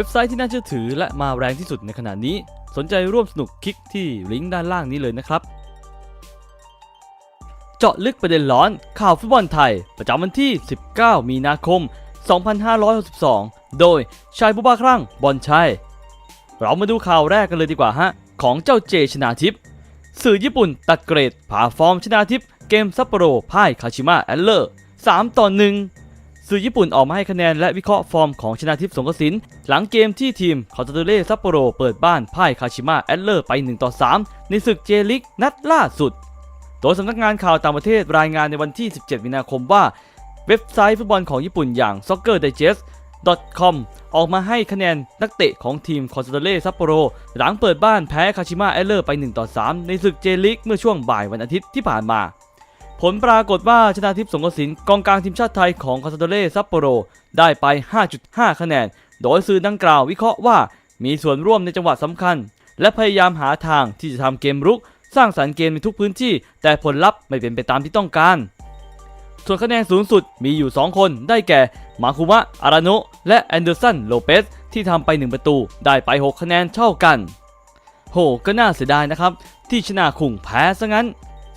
ว็บไซต์ที่น่าเชื่อถือและมาแรงที่สุดในขณะนี้ สนใจร่วมสนุกคลิกที่ลิงก์ด้านล่างนี้เลยนะครับ เจาะลึกประเด็นร้อนข่าวฟุตบอลไทย ประจำวันที่ 19 มีนาคม 2562 โดยชายผู้บ้าคลั่งบอลชัย เรามาดูข่าวแรกกันเลยดีกว่าฮะ ของเจ้าเจชนาทิพย์สื่อญี่ปุ่นตัดเกรดผ่าฟอร์มชนาทิพย์เกมซัปโปโรพ่ายคาชิมะแอนเลอร์3ต่อ1 สื่อญี่ปุ่นออกมาให้คะแนนและวิเคราะห์ฟอร์มของชนาทิพย์สงกสินหลังเกมที่ทีมคาตาเตเล่ซัปโปโรเปิดบ้านพ่ายคาชิมะแอนเลอร์ไป1ต่อ3ในศึกเจลิกนัดล่าสุด โดยสำนักงานข่าวต่างประเทศรายงานในวันที่ 17 มีนาคมว่า เว็บไซต์ฟุตบอลของญี่ปุ่นอย่าง Soccer Digest com ออกมาให้คะแนนนักเตะของทีมคอนซาโดเล่ซัปโปโร หลังเปิดบ้านแพ้คาชิมะแอเลอร์ไป 1 ต่อ 3 ในศึกเจลิกเมื่อช่วงบ่ายวันอาทิตย์ที่ผ่านมา ผลปรากฏว่าชนาทิพย์สงกรสินกองกลางทีมชาติไทยของคอนซาโดเล่ซัปโปโร ได้ไป 5.5 คะแนน โดยสื่อดังกล่าววิเคราะห์ว่ามีส่วนร่วมในจังหวะสำคัญ และพยายามหาทางที่จะทำเกมรุก สร้างสรรค์เกมในทุกพื้นที่ แต่ผลลัพธ์ไม่เป็นไปตามที่ต้องการ ส่วนคะแนนสูงสุดมีอยู่ 2 คนได้แก่ มาคุมะ อาราโนะและแอนเดอร์สัน โลเปสที่ทำไป 1 ประตู ได้ไป 6 คะแนนเท่ากัน โห ก็น่าเสียดายนะครับ ที่ชนะคุงแพ้ซะงั้น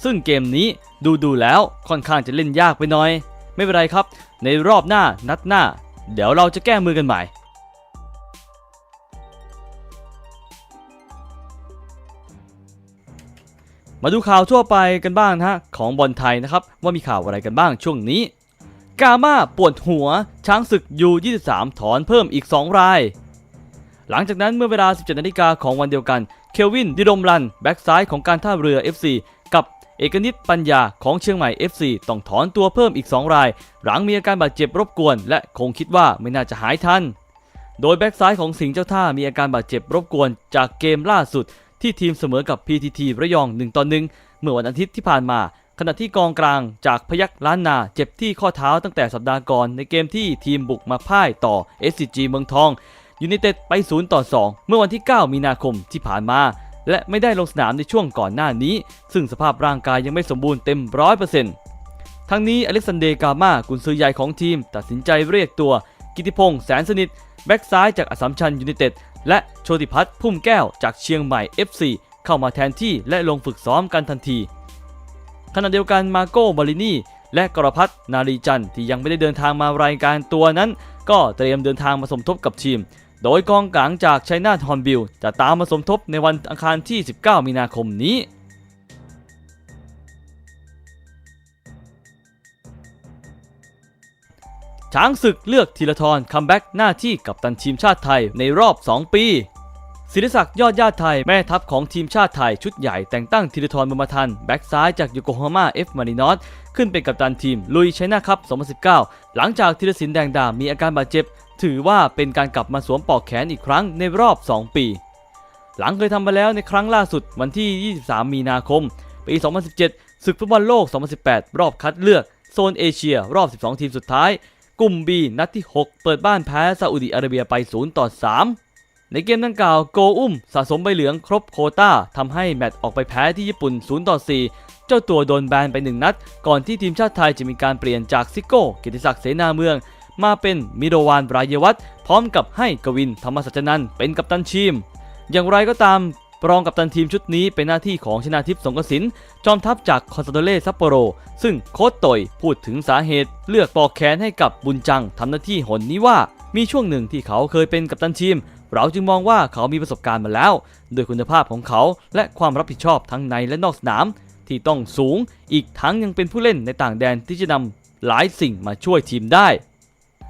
ซึ่งเกมนี้ ดูดูๆแล้วค่อนข้างจะเล่นยากไปหน่อย ไม่เป็นไรครับ ในรอบหน้านัดหน้า เดี๋ยวเราจะแก้มือกันใหม่มาดูข่าวทั่วไปกันบ้างนะฮะของบอลไทยนะครับ ว่ามีข่าวอะไรกันบ้างช่วงนี้ กามาปวดหัว ช้างศึกยู23 ถอนเพิ่มอีก 2 ราย หลังจากนั้นเมื่อเวลา 17นาฬิกาของวันเดียวกัน เควินดิรมรัน แบ็กซ้ายของการท่าเรือ FC กับ อกนิตปัญญาของเชียงใหม่ FC ต้องถอนตัวเพิ่มอีก 2 ราย หลังมีอาการบาดเจ็บรบกวน และคงคิดว่าไม่น่าจะหายทัน โดยแบ็กซ้ายของสิงห์เจ้าท่ามีอาการบาดเจ็บรบกวน จากเกมล่าสุด ที่ทีมเสมอกับ PTT ระยอง1ต่อ1เมื่อวันอาทิตย์ที่ผ่านมา ขณะที่กองกลางจากพยักล้านนาเจ็บที่ข้อเท้าตั้งแต่สัปดาห์ก่อนในเกมที่ทีมบุกมาพ่ายต่อ SCG เมืองทองยูไนเต็ดไป0ต่อ2เมื่อวันที่ 9 มีนาคมที่ผ่านมา และไม่ได้ลงสนามในช่วงก่อนหน้านี้ ซึ่งสภาพร่างกายยังไม่สมบูรณ์เต็ม100%ทั้งนี้อเล็กซานเดร์กามากุนซือใหญ่ของทีม ตัดสินใจเรียกตัว กิติพงษ์แสนสนิท แบ็กซ้ายจากอสสัมชัญยูไนเต็ดและโชติพัฒน์พุ่มแก้วจากเชียงใหม่ FC เข้ามาแทนที่และลงฝึกซ้อมกันทันที ขณะเดียวกันมาโก้บาลินีและกรพัฒนารีจันที่ยังไม่ได้เดินทางมารายการตัวนั้น ก็เตรียมเดินทางมาสมทบกับทีม โดยกองกลางจากชัยนาทฮอนบิลจะตามมาสมทบในวันอังคารที่ 19 มีนาคมนี้ช้างศึกเลือกธีรทรคัมแบ็กหน้าที่กับตันทีมชาติไทยในรอบ 2 ปีศิริศักดิ์ยอดญาติไทยแม่ทัพของทีมชาติไทยชุดใหญ่แต่งตั้งธีรทรบุญมาทัน แบ็กซ้ายจากโยโกฮาม่าเอฟมารินอสขึ้นเป็นกัปตันทีม ลุยไชน่าคัพ 2019 หลังจากธีรศิลป์แดงดา มีอาการบาดเจ็บ ถือว่าเป็นการกลับมาสวมปอกแขนอีกครั้งในรอบ 2 ปี หลังเคยทำมาแล้วในครั้งล่าสุดวันที่ 23 มีนาคม ปี 2017ศึกฟุตบอลโลก 2018 รอบคัดเลือกโซนเอเชีย รอบ 12 ทีมสุดท้าย กลุ่ม B นัดที่ 6 เปิดบ้านแพ้ซาอุดิอาระเบียไป0ต่อ3 ในเกมดังกล่าวโกอุ้ม สะสมใบเหลืองครบโคต้าทำให้แมตช์ออกไปแพ้ที่ญี่ปุ่น0ต่อ4 เจ้าตัวโดนแบนไป 1 นัด ก่อนที่ทีมชาติไทยจะมีการเปลี่ยนจากซิโก้กิติศักดิ์เสนาเมือง มาเป็นมิโรวานรายวัฒน์พร้อมกับให้กวินธรรมสัจจนันเป็นกัปตันทีม อย่างไรก็ตามรองกัปตันทีมชุดนี้เป็นหน้าที่ของชนาทิพย์สงกสินจอมทัพจากคอนซาโดเล่ซัปโปโร ซึ่งโค้ชตอยพูดถึงสาเหตุ เลือกปอกแขนให้กับบุญจังทำหน้าที่หนนี้ว่ามีช่วงหนึ่งที่เขาเคยเป็นกัปตันทีม เราจึงมองว่าเขามีประสบการณ์มาแล้วโดยคุณภาพของเขาและความรับผิดชอบทั้งในและนอกสนาม ที่ต้องสูง อีกทั้งยังเป็นผู้เล่นในต่างแดนที่จะนำหลายสิ่งมาช่วยทีมได้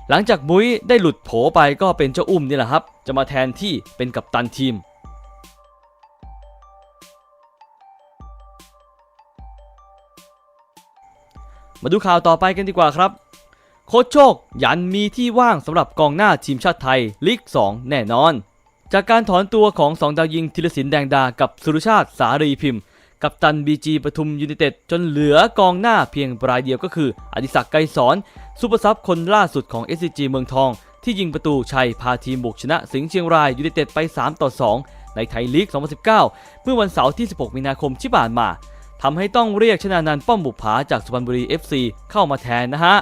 หลังจากมุ้ยได้หลุดโผไปก็เป็นเจ้าอุ้มนี่แหละครับ จะมาแทนที่เป็นกัปตันทีม มาดูข่าวต่อไปกันดีกว่าครับ โค้ชโชคยันมีที่ว่างสำหรับกองหน้าทีมชาติไทยลีก 2 แน่นอน จากการถอนตัวของ 2 ดาวยิงธีรศิลป์แดงดา กับสุรชาติสารีพิมพ์กับตันบีจีปทุมยูไนเต็ดจนเหลือกองหน้าเพียงรายเดียวก็คืออดิศักดิ์ไกรสอน ซูเปอร์ซับคนล่าสุดของ SCG เมืองทอง ที่ยิงประตูชัยพาทีมบุกชนะสิงห์เชียงรายยูไนเต็ดไป 3 ต่อ 2 ในไทยลีก 2019 เมื่อวันเสาร์ที่ 16 มีนาคมที่ผ่านมาทำให้ต้องเรียกชนานันท์ป้อมบุปผาจากสุพรรณบุรี FC เข้ามาแทนนะฮะ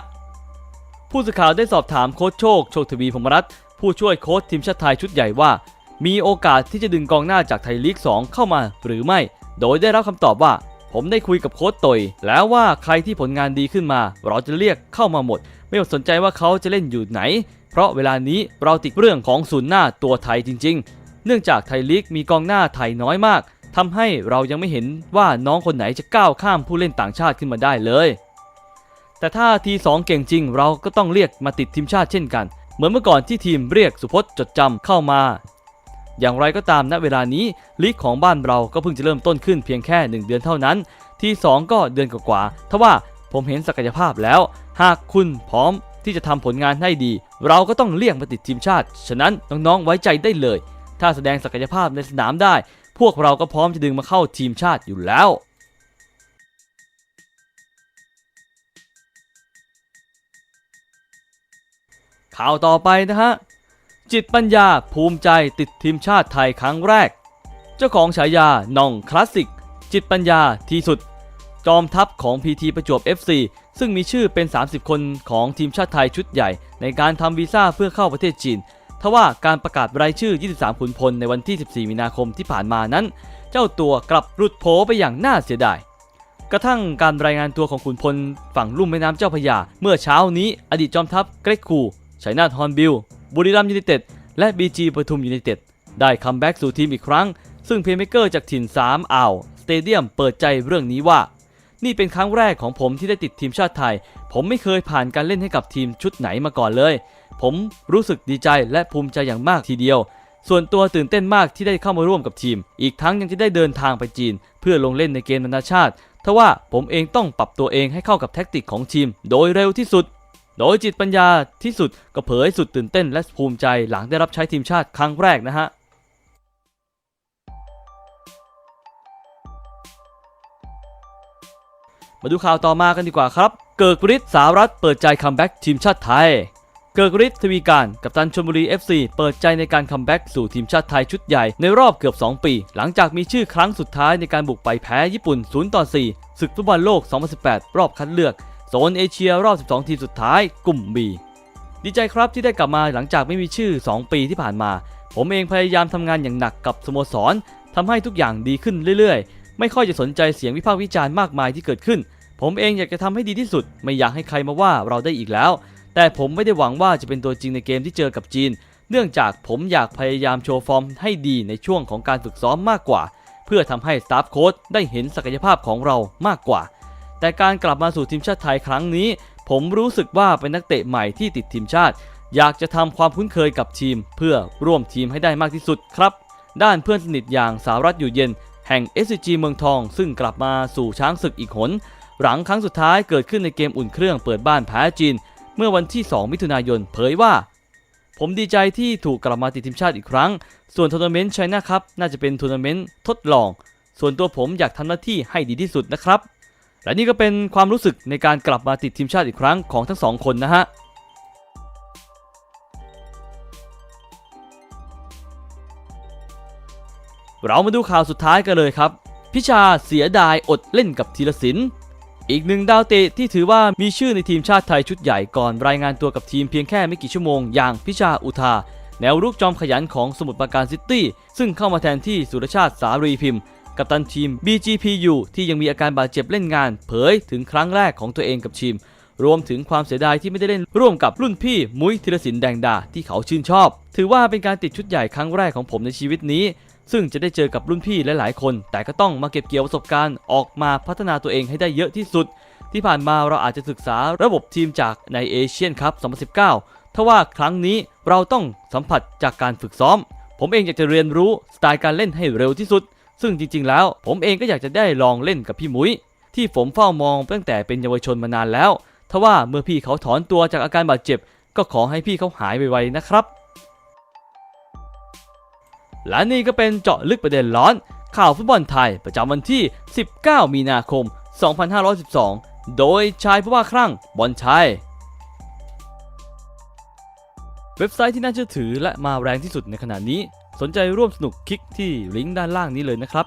ผู้สื่อข่าวได้สอบถามโค้ชโชค โชคทวีพรหมรัตน์ผู้ช่วยโค้ชทีมชาติไทยชุดใหญ่ว่า มีโอกาสที่จะดึงกองหน้าจากไทยลีก 2 เข้ามาหรือไม่ โดยได้รับคำตอบว่า ผมได้คุยกับโค้ชตยแล้วว่าใครที่ผลงานดีขึ้นมา เราจะเรียกเข้ามาหมด ไม่สนใจว่าเขาจะเล่นอยู่ไหน เพราะเวลานี้เราติดเรื่องของศูนย์หน้าตัวไทยจริง ๆ เนื่องจากไทยลีกมีกองหน้าไทยน้อยมากทำให้เรายังไม่เห็นว่าน้องคนไหนจะก้าวข้ามผู้เล่นต่างชาติขึ้นมาได้เลย แต่ถ้าทีสองเก่งจริง เราก็ต้องเรียกมาติดทีมชาติเช่นกัน เหมือนเมื่อก่อนที่ทีมเรียกสุพจน์จดจำเข้ามา อย่างไรก็ตามณเวลานี้ลีกของบ้านเราก็เพิ่งจะเริ่มต้นขึ้นเพียงแค่ 1 เดือนเท่านั้น ทีสองก็เดือนกว่าๆทว่าผมเห็นศักยภาพแล้ว หากคุณพร้อมที่จะทำผลงานให้ดี เราก็ต้องเรียกมาติดทีมชาติ ฉะนั้นน้องๆไว้ใจได้เลย ถ้าแสดงศักยภาพในสนามได้ พวกเราก็พร้อมจะดึงมาเข้าทีมชาติอยู่แล้วข่าวต่อไปนะฮะ จิตปัญญาภูมิใจติดทีมชาติไทยครั้งแรก เจ้าของฉายาน่องคลาสสิก จิตปัญญาที่สุด จอมทัพของ PT ประจวบ FC ซึ่งมีชื่อเป็น 30 คนของทีมชาติไทยชุดใหญ่ ในการทำวีซ่าเพื่อเข้าประเทศจีนทว่าการประกาศรายชื่อ 23 ขุนพลในวันที่ 14 มีนาคมที่ผ่านมานั้น เจ้าตัวกลับหลุดโผไปอย่างน่าเสียดาย กระทั่งการรายงานตัวของขุนพลฝั่งลุ่มแม่น้ำเจ้าพระยา เมื่อเช้านี้อดีตจอมทัพเกรกคูชัยนาทฮอนบิล บุรีรัมย์ยูไนเต็ดและ BG ปทุมยูไนเต็ดได้คัมแบ็กสู่ทีมอีกครั้ง ซึ่งเพลย์เมเกอร์จากถิ่น 3 อ่าว สเตเดียมเปิดใจเรื่องนี้ว่า นี่เป็นครั้งแรกของผมที่ได้ติดทีมชาติไทย ผมไม่เคยผ่านการเล่นให้กับทีมชุดไหนมาก่อนเลย ผมรู้สึกดีใจและภูมิใจอย่างมากทีเดียว ส่วนตัวตื่นเต้นมากที่ได้เข้ามาร่วมกับทีม อีกทั้งยังจะได้เดินทางไปจีน เพื่อลงเล่นในเกมนานาชาติทว่าผมเองต้องปรับตัวเองให้เข้ากับแท็กติกของทีม โดยเร็วที่สุด โดยจิตปัญญาที่สุดก็เผยสุดตื่นเต้นและภูมิใจหลังได้รับใช้ทีมชาติครั้งแรกนะฮะมาดูข่าวต่อมากันดีกว่าครับ เกิกฤทธิ์สารัฐเปิดใจคัมแบ็กทีมชาติไทย เกิกฤทธิ์ทวีการกัปตันชลบุรี FC เปิดใจในการคัมแบ็กสู่ทีมชาติไทยชุดใหญ่ในรอบเกือบ 2 ปี หลังจากมีชื่อครั้งสุดท้ายในการบุกไปแพ้ญี่ปุ่น 0 ต่อ 4 ศึกฟุตบอลโลก 2018 รอบคัดเลือก โซนเอเชียรอบ 12 ทีมสุดท้ายกลุ่ม B ดีใจครับที่ได้กลับมาหลังจากไม่มีชื่อ 2 ปีที่ผ่านมา ผมเองพยายามทำงานอย่างหนักกับสโมสรทำให้ทุกอย่างดีขึ้นเรื่อยๆ ไม่ค่อยจะสนใจเสียงวิพากษ์วิจารณ์มากมายที่เกิดขึ้น ผมเองอยากจะทำให้ดีที่สุด ไม่อยากให้ใครมาว่าเราได้อีกแล้ว แต่ผมไม่ได้หวังว่าจะเป็นตัวจริงในเกมที่เจอกับจีน เนื่องจากผมอยากพยายามโชว์ฟอร์มให้ดีในช่วงของการฝึกซ้อมมากกว่า เพื่อทำให้สตาฟโค้ชได้เห็นศักยภาพของเรามากกว่า แต่การกลับมาสู่ทีมชาติไทยครั้งนี้ ผมรู้สึกว่าเป็นนักเตะใหม่ที่ติดทีมชาติ อยากจะทำความคุ้นเคยกับทีม เพื่อร่วมทีมให้ได้มากที่สุดครับ ด้านเพื่อนสนิทอย่างสารัตอยู่เย็น แห่ง SCG เมืองทอง ซึ่งกลับมาสู่ช้างศึกอีกหน หลังครั้งสุดท้ายเกิดขึ้นในเกมอุ่นเครื่องเปิดบ้านแพ้จีน เมื่อวันที่ 2 มิถุนายนเผยว่าผมดีใจที่ถูกกลับมาติดทีมชาติอีกครั้ง ส่วนทัวร์นาเมนต์ไชน่าครับน่าจะเป็นทัวร์นาเมนต์ทดลอง ส่วนตัวผมอยากทำหน้าที่ให้ดีที่สุดนะครับ และนี่ก็เป็นความรู้สึกในการกลับมาติดทีมชาติอีกครั้งของทั้งสองคนนะฮะเรามาดูข่าวสุดท้ายกันเลยครับ พิชาเสียดายอดเล่นกับธีรศิลป์อีกหนึ่งดาวเตะที่ถือว่ามีชื่อในทีมชาติไทยชุดใหญ่ก่อนรายงานตัวกับทีมเพียงแค่ไม่กี่ชั่วโมงอย่างพิชาอุทา แนวรุกจอมขยันของสมุทรปราการซิตี้ ซึ่งเข้ามาแทนที่สุรชาติสารีพิมพ์ กัปตันทีม BGPU ที่ยังมีอาการบาดเจ็บเล่นงาน เผยถึงครั้งแรกของตัวเองกับทีม รวมถึงความเสียดายที่ไม่ได้เล่นร่วมกับรุ่นพี่มุ้ยธีรศิลป์แดงดาที่เขาชื่นชอบ ถือว่าเป็นการติดชุดใหญ่ครั้งแรกของผมในชีวิตนี้ ซึ่งจะได้เจอกับรุ่นพี่หลายๆคน แต่ก็ต้องมาเก็บเกี่ยวประสบการณ์ออกมาพัฒนาตัวเองให้ได้เยอะที่สุด ที่ผ่านมาเราอาจจะศึกษาระบบทีมจากในเอเชียนคัพ 2019 ทว่าครั้งนี้เราต้องสัมผัสจากการฝึกซ้อม ผมเองอยากจะเรียนรู้สไตล์การเล่นให้เร็วที่สุด ซึ่งจริงๆแล้ว ผมเองก็อยากจะได้ลองเล่นกับพี่มุ้ย ที่ผมเฝ้ามองตั้งแต่เป็นเยาวชนมานานแล้วทว่าเมื่อพี่เขาถอนตัวจากอาการบาดเจ็บ ก็ขอให้พี่เขาหายไวๆนะครับ และนี่ก็เป็นเจาะลึกประเด็นร้อน ข่าวฟุตบอลไทยประจำวันที่ 19 มีนาคม 2512 โดยชายผู้ว่าคลั่งบอลชัยเว็บไซต์ที่น่าเชื่อถือและมาแรงที่สุดในขณะนี้ สนใจร่วมสนุกคลิกที่ลิงก์ด้านล่างนี้เลยนะครับ